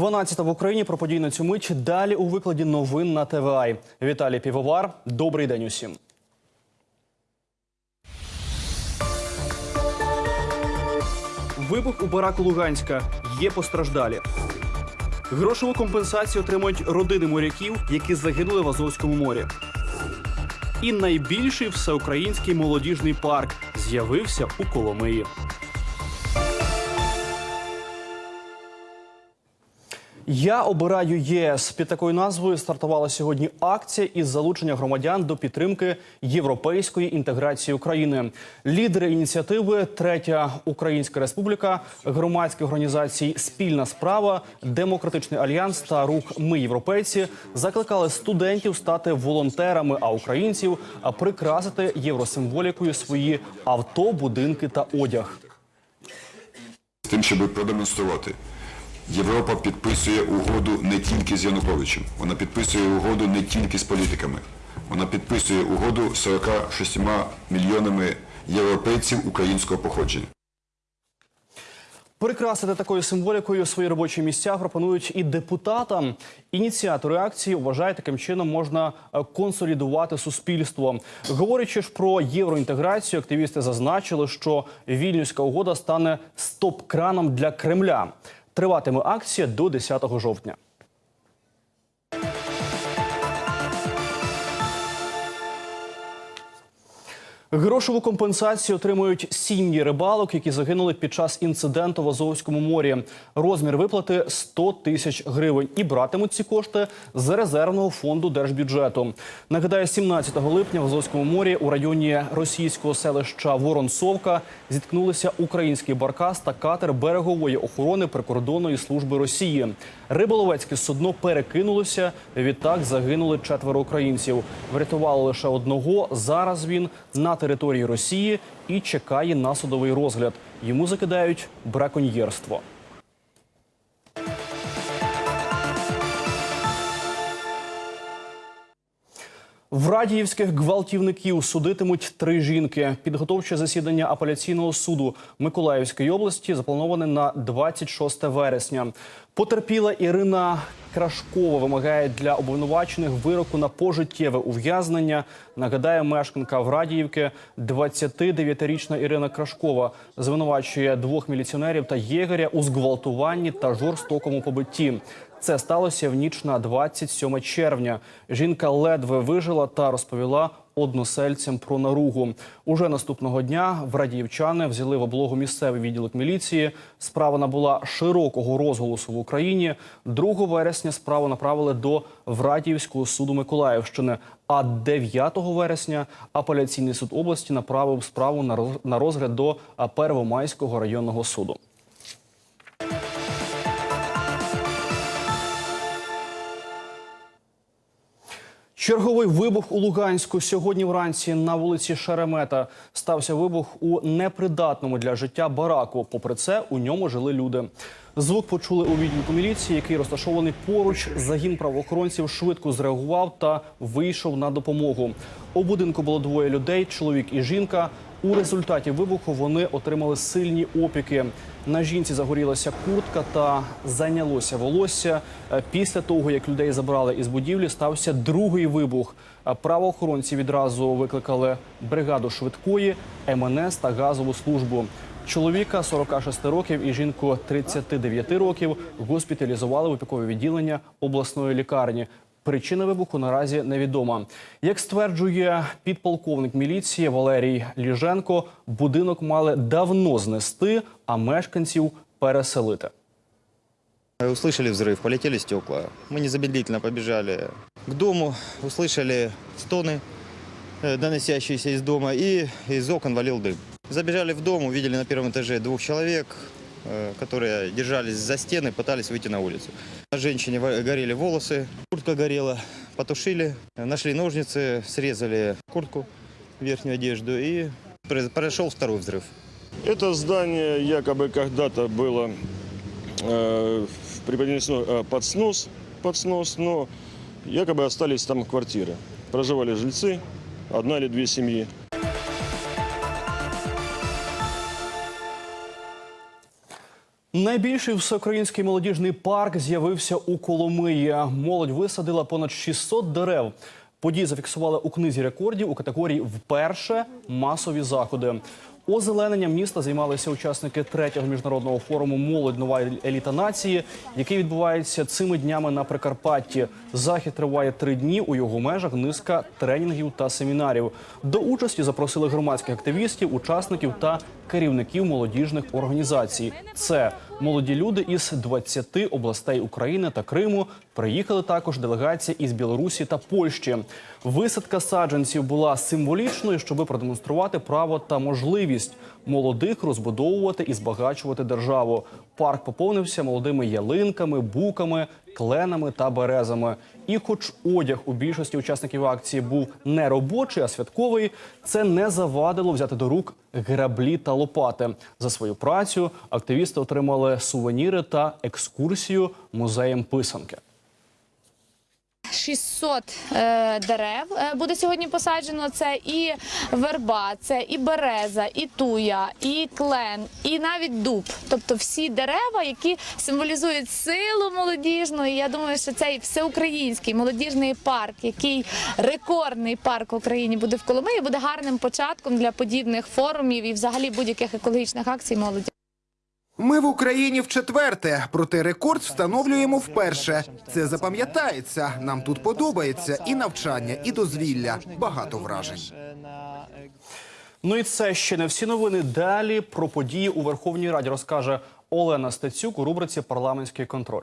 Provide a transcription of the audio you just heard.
12 в Україні про події на цю мить. Далі у викладі новин на ТВА. Віталій Півовар. Добрий день усім. Вибух у бараку Луганська. Є постраждалі. Грошову компенсацію отримують родини моряків, які загинули в Азовському морі. І найбільший всеукраїнський молодіжний парк з'явився у Коломиї. Я обираю ЄС. Під такою назвою стартувала сьогодні акція із залучення громадян до підтримки європейської інтеграції України. Лідери ініціативи Третя Українська Республіка, громадські організації Спільна справа, Демократичний альянс та рух Ми європейці закликали студентів стати волонтерами, а українців прикрасити євросимволікою свої авто, будинки та одяг. з тим, щоб продемонструвати. Європа підписує угоду не тільки з Януковичем, вона підписує угоду не тільки з політиками. Вона підписує угоду з 46 мільйонами європейців українського походження. Прикрасити такою символікою свої робочі місця пропонують і депутатам. Ініціатори акції вважають, таким чином можна е, консолідувати суспільство. Говорячи ж про євроінтеграцію, активісти зазначили, що вільнюська угода стане стоп-краном для Кремля. Триватиме акція до 10 жовтня. Грошову компенсацію отримують сім'ї рибалок, які загинули під час інциденту в Азовському морі. Розмір виплати 100 тисяч гривень. І братимуть ці кошти з резервного фонду держбюджету. Нагадаю, 17 липня в Азовському морі у районі російського селища Воронцовка зіткнулися український баркас та катер берегової охорони прикордонної служби Росії. Риболовецьке судно перекинулося. Відтак загинули четверо українців. Врятували лише одного. Зараз він на території Росії і чекає на судовий розгляд. Йому закидають браконьєрство. В Радіївських гвалтівників судитимуть три жінки. Підготовче засідання апеляційного суду Миколаївської області заплановане на 26 вересня. Потерпіла Ірина Крашкова вимагає для обвинувачених вироку на пожиттєве ув'язнення. Нагадає, мешканка Врадіївки 29-річна Ірина Крашкова звинувачує двох міліціонерів та єгеря у зґвалтуванні та жорстокому побитті. Це сталося в ніч на 27 червня. Жінка ледве вижила та розповіла односельцям про наругу. Уже наступного дня врадіївчани взяли в облогу місцевий відділок міліції. Справа набула широкого розголосу в Україні. 2 вересня справу направили до Врадіївського суду Миколаївщини. А 9 вересня апеляційний суд області направив справу на роз- розгляд до Первомайського районного суду. Черговий вибух у Луганську сьогодні вранці на вулиці Шеремета стався вибух у непридатному для життя бараку. Попри це, у ньому жили люди. Звук почули у відділку міліції, який розташований поруч. Загін правоохоронців швидко зреагував та вийшов на допомогу. У будинку було двоє людей: чоловік і жінка. У результаті вибуху вони отримали сильні опіки. На жінці загорілася куртка та зайнялося волосся. Е, Після того, як людей забрали із будівлі, стався другий вибух. Е, Правоохоронці відразу викликали бригаду швидкої, МНС та газову службу. Чоловіка 46 років і жінку 39 років госпіталізували в опікове відділення обласної лікарні. Причина вибуху наразі невідома. Як стверджує підполковник міліції Валерій Ліженко, будинок мали давно знести, а мешканців переселити. Услышали взрыв, полетели стекла. Мы незамедлительно побежали к дому, услышали стоны, э, доносящиеся из дома, и из окон валил дым. Забежали в дом, увидели на первом этаже двух человек, э, которые держались за стены, пытались выйти на улицу. На женщине горели волосы, куртка горела, потушили, э, нашли ножницы, срезали куртку, верхнюю одежду, и произ- произошел второй взрыв. Это здание якобы когда-то было э, преподнесено э, под снос, под снос, но якобы остались там квартиры. Проживали жильцы, одна или две семьи. Найбільший всеукраїнський молодіжний парк з'явився у Коломиї. Молодь висадила понад 600 дерев. Події зафіксували у книзі рекордів у категорії вперше масові заходи. Озелененням міста займалися учасники третього міжнародного форуму Молодь нова еліта нації, який відбувається цими днями на Прикарпатті. Захід триває три дні. У його межах низка тренінгів та семінарів. До участі запросили громадських активістів, учасників та керівників молодіжних організацій. Це молоді люди із 20 областей України та Криму. Приїхали також делегації із Білорусі та Польщі. Висадка саджанців була символічною, щоби продемонструвати право та можливість молодих розбудовувати і збагачувати державу. Парк поповнився молодими ялинками, буками, кленами та березами. І, хоч одяг у більшості учасників акції був не робочий, а святковий, це не завадило взяти до рук граблі та лопати. За свою працю активісти отримали сувеніри та екскурсію музеєм писанки. 600 е, дерев е, буде сьогодні посаджено. Це і верба, це і береза, і туя, і клен, і навіть дуб. Тобто всі дерева, які символізують силу молодіжну. І я думаю, що цей всеукраїнський молодіжний парк, який рекордний парк в Україні буде в Коломиї, буде гарним початком для подібних форумів і взагалі будь-яких екологічних акцій молоді. Ми в Україні вчетверте, проте рекорд встановлюємо вперше. Це запам'ятається. Нам тут подобається і навчання, і дозвілля. Багато вражень. Ну і це ще не всі новини. Далі про події у Верховній Раді розкаже Олена Стецюк у рубриці Парламентський контроль.